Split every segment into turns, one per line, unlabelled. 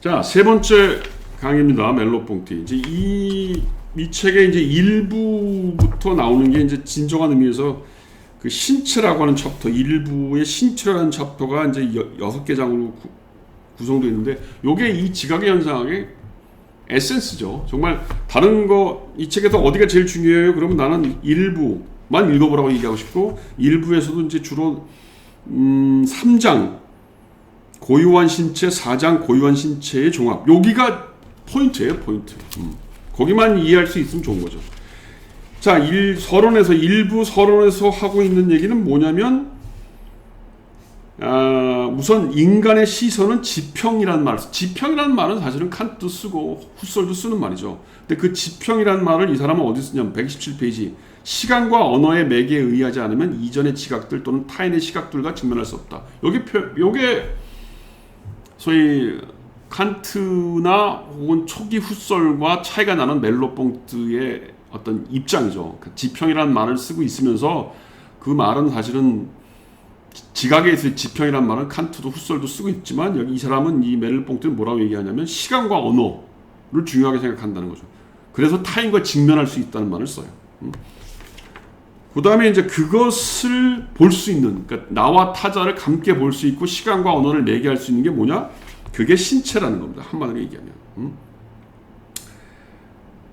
자, 세 번째 강의입니다. 멜로뽕티. 이제 이, 이 책의 이제 일부부터 나오는 게 이제 진정한 의미에서 그 신체라고 하는 챕터, 일부의 신체라는 챕터가 이제 여, 여섯 개 장으로 구, 구성되어 있는데, 요게 이 지각의 현상의 에센스죠. 정말 다른 거, 이 책에서 어디가 제일 중요해요? 그러면 나는 일부만 읽어보라고 얘기하고 싶고, 일부에서도 이제 주로, 음, 3장, 고유한 신체, 4장 고유한 신체의 종합. 여기가 포인트예요, 포인트. 음. 거기만 이해할 수 있으면 좋은 거죠. 자, 일, 서론에서 일부 서론에서 하고 있는 얘기는 뭐냐면 아, 우선 인간의 시선은 지평이라는 말. 지평이라는 말은 사실은 칸트 쓰고 후설도 쓰는 말이죠. 근데 그 지평이라는 말을 이 사람은 어디 쓰냐면 127페이지. 시간과 언어의 매개에 의하지 않으면 이전의 지각들 또는 타인의 시각들과 직면할 수 없다. 여기 표, 요게 소위 칸트나 혹은 초기 후설과 차이가 나는 멜로뽕트의 어떤 입장이죠. 그 지평이라는 말을 쓰고 있으면서 그 말은 사실은 지각에 있을 지평이라는 말은 칸트도 후설도 쓰고 있지만 여기 이 사람은 이 멜로뽕트는 뭐라고 얘기하냐면 시간과 언어를 중요하게 생각한다는 거죠. 그래서 타인과 직면할 수 있다는 말을 써요. 그 다음에 이제 그것을 볼 수 있는, 그러니까 나와 타자를 함께 볼 수 있고 시간과 언어를 매개할 수 있는 게 뭐냐? 그게 신체라는 겁니다. 한마디로 얘기하면. 음?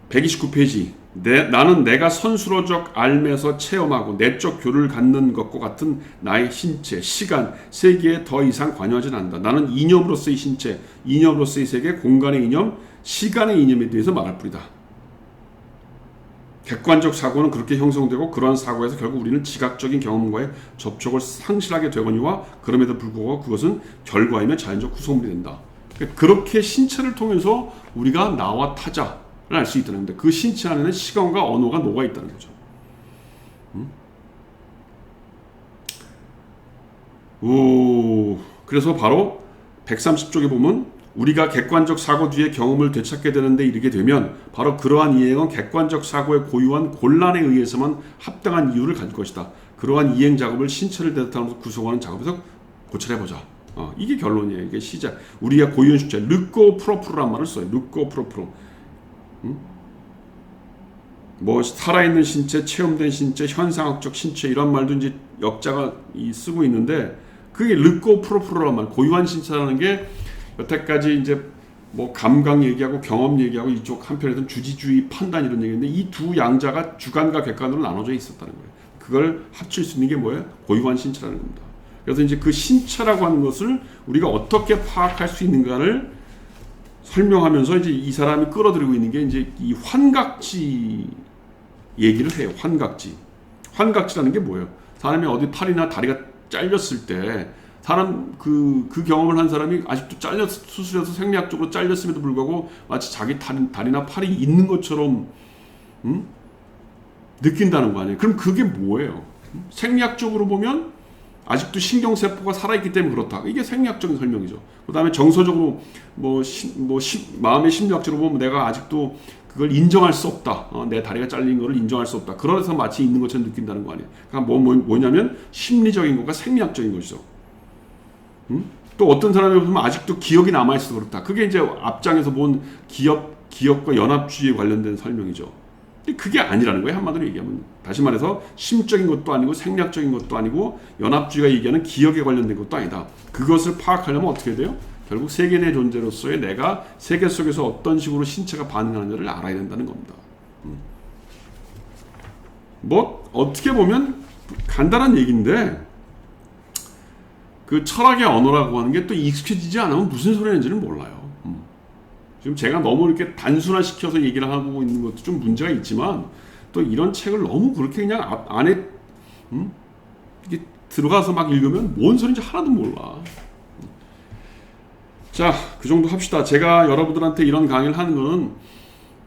129페이지. 내, 나는 내가 선수로적 알면서 체험하고 내적 교류를 갖는 것과 같은 나의 신체, 시간, 세계에 더 이상 관여하지 않는다. 나는 이념으로서의 신체, 이념으로서의 세계, 공간의 이념, 시간의 이념에 대해서 말할 뿐이다. 객관적 사고는 그렇게 형성되고 그러한 사고에서 결국 우리는 지각적인 경험과의 접촉을 상실하게 되거니와 그럼에도 불구하고 그것은 결과이며 자연적 구성물이 된다. 그러니까 그렇게 신체를 통해서 우리가 나와 타자를 알 수 있다는 건데 그 신체 안에는 시간과 언어가 녹아 있다는 거죠. 음? 오, 그래서 바로 130쪽에 보면 우리가 객관적 사고 뒤에 경험을 되찾게 되는데 이르게 되면 바로 그러한 이행은 객관적 사고의 고유한 곤란에 의해서만 합당한 이유를 가질 것이다. 그러한 이행 작업을 신체를 대답하면서 구성하는 작업에서 고찰해보자. 어, 이게 결론이에요. 이게 시작. 우리가 고유한 신체, 르꼬 프로프로란 말을 써요. 르꼬 프로프로. 음? 뭐 살아있는 신체, 체험된 신체, 현상학적 신체 이런 말도 이제 역자가 이 쓰고 있는데 그게 르꼬 프로프로란 말, 고유한 신체라는 게 여태까지 이제 뭐 감각 얘기하고 경험 얘기하고 이쪽 한편에서는 주지주의 판단 이런 얘기인데 이 두 양자가 주관과 객관으로 나눠져 있었다는 거예요. 그걸 합칠 수 있는 게 뭐예요? 고유한 신체라는 겁니다. 그래서 이제 그 신체라고 하는 것을 우리가 어떻게 파악할 수 있는가를 설명하면서 이제 이 사람이 끌어들이고 있는 게 이제 이 환각지 얘기를 해요. 환각지. 환각지라는 게 뭐예요? 사람이 어디 팔이나 다리가 잘렸을 때 사람 그, 그 경험을 한 사람이 아직도 잘렸 수술해서 생리학적으로 잘렸음에도 불구하고 마치 자기 다리, 다리나 팔이 있는 것처럼 음? 느낀다는 거 아니에요? 그럼 그게 뭐예요? 음? 생리학적으로 보면 아직도 신경세포가 살아있기 때문에 그렇다. 이게 생리학적인 설명이죠. 그 다음에 정서적으로 뭐, 시, 뭐 시, 마음의 심리학적으로 보면 내가 아직도 그걸 인정할 수 없다. 어, 내 다리가 잘린 거를 인정할 수 없다. 그래서 마치 있는 것처럼 느낀다는 거 아니에요. 그러니까 뭐, 뭐, 뭐냐면 심리적인 것과 생리학적인 것이죠. 음? 또 어떤 사람이 보면 아직도 기억이 남아있어 그렇다. 그게 이제 앞장에서 본 기업, 기업과 연합주의에 관련된 설명이죠. 근데 그게 아니라는 거예요. 한마디로 얘기하면. 다시 말해서 심적인 것도 아니고 생략적인 것도 아니고 연합주의가 얘기하는 기억에 관련된 것도 아니다. 그것을 파악하려면 어떻게 돼요? 결국 세계 내 존재로서의 내가 세계 속에서 어떤 식으로 신체가 반응하는지를 알아야 된다는 겁니다. 음. 뭐 어떻게 보면 간단한 얘기인데 그 철학의 언어라고 하는 게 또 익숙해지지 않으면 무슨 소리인지는 몰라요. 음. 지금 제가 너무 이렇게 단순화시켜서 얘기를 하고 있는 것도 좀 문제가 있지만 또 이런 책을 너무 그렇게 그냥 앞, 안에 음? 이게 들어가서 막 읽으면 뭔 소리인지 하나도 몰라. 자, 그 정도 합시다. 제가 여러분들한테 이런 강의를 하는 거는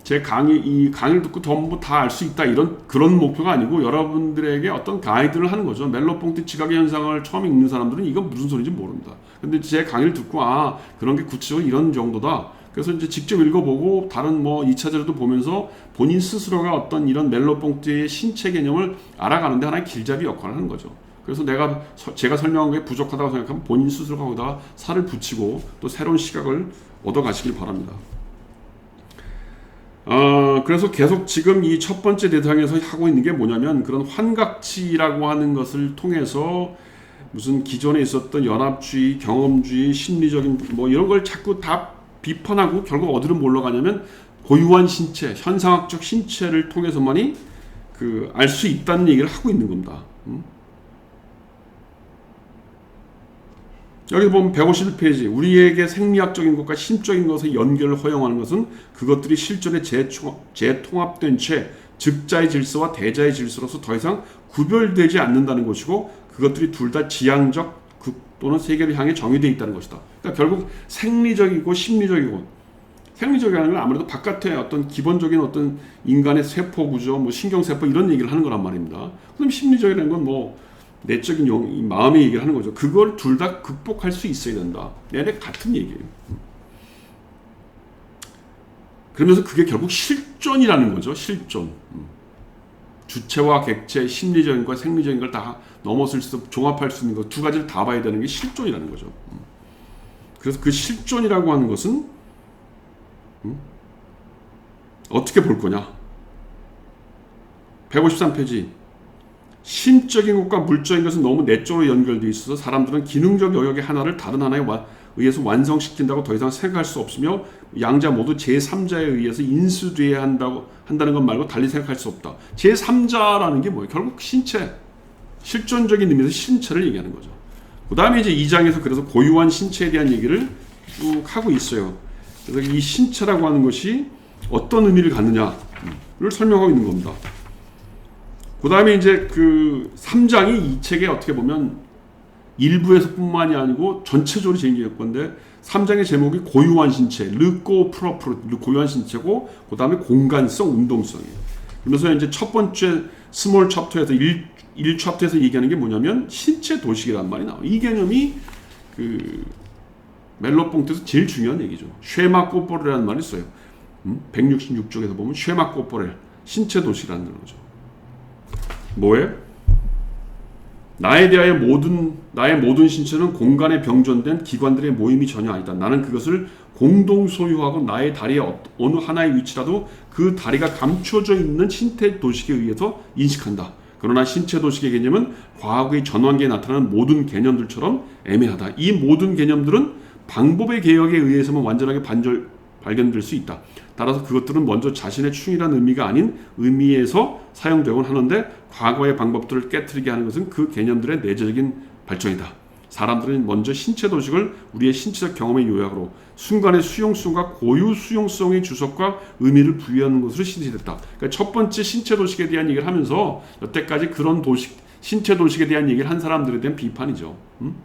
제 강의 이 강의를 듣고 전부 다 알 수 있다 이런 그런 목표가 아니고 여러분들에게 어떤 가이드를 하는 거죠. 멜로뽕트 지각의 현상을 처음 읽는 사람들은 이건 무슨 소리인지 모릅니다. 근데 제 강의를 듣고 아 그런 게 구체적으로 이런 정도다. 그래서 이제 직접 읽어보고 다른 뭐 2차제로도 보면서 본인 스스로가 어떤 이런 멜로뽕트의 신체 개념을 알아가는데 하나의 길잡이 역할을 하는 거죠. 그래서 내가 서- 제가 설명한 게 부족하다고 생각하면 본인 스스로 거기다가 살을 붙이고 또 새로운 시각을 얻어 가시길 바랍니다. 어, 그래서 계속 지금 이 첫 번째 대상에서 하고 있는 게 뭐냐면 그런 환각치라고 하는 것을 통해서 무슨 기존에 있었던 연합주의, 경험주의, 심리적인 뭐 이런 걸 자꾸 다 비판하고 결국 어디로 몰러가냐면 고유한 신체, 현상학적 신체를 통해서만이 그 알 수 있다는 얘기를 하고 있는 겁니다. 음? 여기 보면 151페이지 우리에게 생리학적인 것과 심적인 것의 연결을 허용하는 것은 그것들이 실존에 재통합된 채 즉자의 질서와 대자의 질서로서 더 이상 구별되지 않는다는 것이고 그것들이 둘 다 지향적 극 또는 세계를 향해 정의되어 있다는 것이다. 그러니까 결국 생리적이고 심리적이고 생리적이라는 건 아무래도 바깥에 어떤 기본적인 어떤 인간의 세포 구조, 뭐 신경 세포 이런 얘기를 하는 거란 말입니다. 그럼 심리적이라는 건뭐 내적인 영, 이 마음의 얘기를 하는 거죠. 그걸 둘 다 극복할 수 있어야 된다. 내내 같은 얘기예요. 그러면서 그게 결국 실존이라는 거죠. 실존. 음. 주체와 객체, 심리적인 과 생리적인 걸 다 넘어설 수, 종합할 수 있는 것 두 가지를 다 봐야 되는 게 실존이라는 거죠. 음. 그래서 그 실존이라고 하는 것은 음? 어떻게 볼 거냐? 153페이지. 심적인 것과 물적인 것은 너무 내적으로 연결되어 있어서 사람들은 기능적 영역의 하나를 다른 하나에 와- 의해서 완성시킨다고 더 이상 생각할 수 없으며 양자 모두 제3자에 의해서 인수돼야 한다고 한다는 것 말고 달리 생각할 수 없다. 제3자라는 게 뭐예요? 결국 신체, 실존적인 의미에서 신체를 얘기하는 거죠. 그 다음에 이제 2장에서 그래서 고유한 신체에 대한 얘기를 쭉 하고 있어요. 그래서 이 신체라고 하는 것이 어떤 의미를 갖느냐를 설명하고 있는 겁니다. 그 다음에 이제 그 3장이 이 책에 어떻게 보면 일부에서뿐만이 아니고 전체적으로 제기할 건데 3장의 제목이 고유한 신체, 르꼬 프로프로 고유한 신체고 그 다음에 공간성, 운동성이에요. 그러면서 이제 첫 번째 스몰 챕터에서 1, 1 챕터에서 얘기하는 게 뭐냐면 신체 도식이란 말이 나와요. 이 개념이 그 멜로뽕트에서 제일 중요한 얘기죠. 쉐마 꼬뽀레라는 말이 있어요. 음? 166쪽에서 보면 쉐마 꼬뽀레 신체 도시라는 거죠. 뭐예요? 나에 대하여 모든 나의 모든 신체는 공간에 병존된 기관들의 모임이 전혀 아니다. 나는 그것을 공동 소유하고 나의 다리의 어- 어느 하나의 위치라도 그 다리가 감춰져 있는 신체 도식에 의해서 인식한다. 그러나 신체 도식의 개념은 과학의 전환기에 나타나는 모든 개념들처럼 애매하다. 이 모든 개념들은 방법의 개혁에 의해서만 완전하게 반절 발견될 수 있다. 따라서 그것들은 먼저 자신의 충실한 의미가 아닌 의미에서 사용되곤 하는데 과거의 방법들을 깨뜨리게 하는 것은 그 개념들의 내재적인 발전이다. 사람들은 먼저 신체 도식을 우리의 신체적 경험의 요약으로 순간의 수용성과 고유 수용성의 주석과 의미를 부여하는 것으로 신시됐다. 그러니까 첫 번째 신체 도식에 대한 얘기를 하면서 여태까지 그런 도식, 신체 도식에 대한 얘기를 한 사람들에 대한 비판이죠. 음?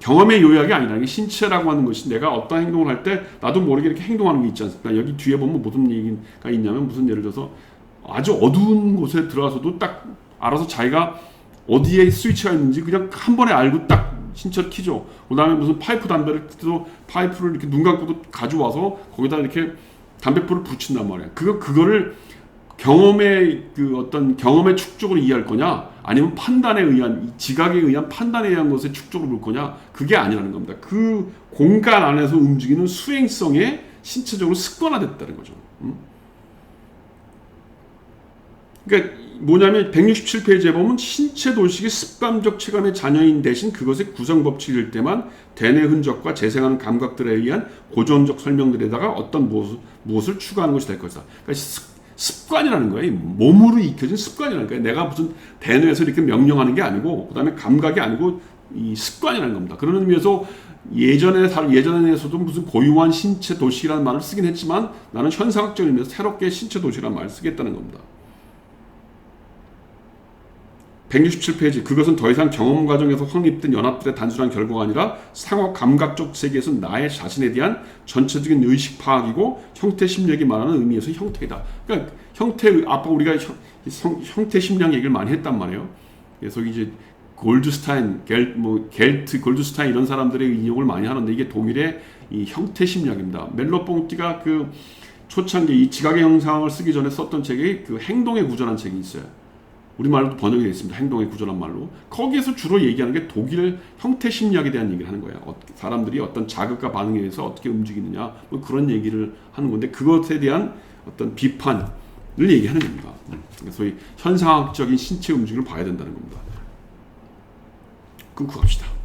경험의 요약이 아니라 이게 신체라고 하는 것이 내가 어떤 행동을 할 때 나도 모르게 이렇게 행동하는 게 있지 않습니까? 여기 뒤에 보면 무슨 얘기가 있냐면 무슨 예를 들어서 아주 어두운 곳에 들어가서도 딱 알아서 자기가 어디에 스위치가 있는지 그냥 한 번에 알고 딱 신체를 키죠. 그 다음에 무슨 파이프 담배를 또 파이프를 이렇게 눈 감고도 가져와서 거기다 이렇게 담배불을 붙인단 말이야. 그거 그거를 경험의 그 어떤 경험의 축적으로 이해할 거냐 아니면 판단에 의한 이 지각에 의한 판단에 의한 것에 축적으로 볼 거냐 그게 아니라는 겁니다. 그 공간 안에서 움직이는 수행성에 신체적으로 습관화됐다는 거죠. 음? 그러니까 뭐냐면 167페이지에 보면 신체 도식이 습관적 체감의 자녀인 대신 그것의 구성 법칙일 때만 대뇌 흔적과 재생하는 감각들에 의한 고전적 설명들에다가 어떤 무엇을, 무엇을 추가하는 것이 될 것이다. 그러니까 습- 습관이라는 거예요. 몸으로 익혀진 습관이라는 거예요. 내가 무슨 대뇌에서 이렇게 명령하는 게 아니고 그 다음에 감각이 아니고 이 습관이라는 겁니다. 그런 의미에서 예전에 살 예전에서도 무슨 고유한 신체 도시라는 말을 쓰긴 했지만 나는 현상학적인 의미에서 새롭게 신체 도시라는 말을 쓰겠다는 겁니다. 167페이지 그것은 더 이상 경험 과정에서 확립된 연합들의 단순한 결과가 아니라 상호 감각적 세계에서 나의 자신에 대한 전체적인 의식 파악이고 형태 심리학이 말하는 의미에서 형태이다. 그러니까 형태 아까 우리가 형, 성- 형태 심리학 얘기를 많이 했단 말이에요. 그래서 이제 골드스타인, 겔, 뭐 겔트, 골드스타인 이런 사람들의 인용을 많이 하는데 이게 독일의 이 형태 심리학입니다. 멜로뽕티가 그 초창기 이 지각의 형상을 쓰기 전에 썼던 책이 그 행동의 구조라는 책이 있어요. 우리 말로도 번역이 있습니다. 행동의 구조란 말로. 거기에서 주로 얘기하는 게 독일 형태 심리학에 대한 얘기를 하는 거예요. 어, 사람들이 어떤 자극과 반응에 의해서 어떻게 움직이느냐 뭐 그런 얘기를 하는 건데 그것에 대한 어떤 비판을 얘기하는 겁니다. 그러니까 소위 현상학적인 신체 움직임을 봐야 된다는 겁니다. 끊고 갑시다.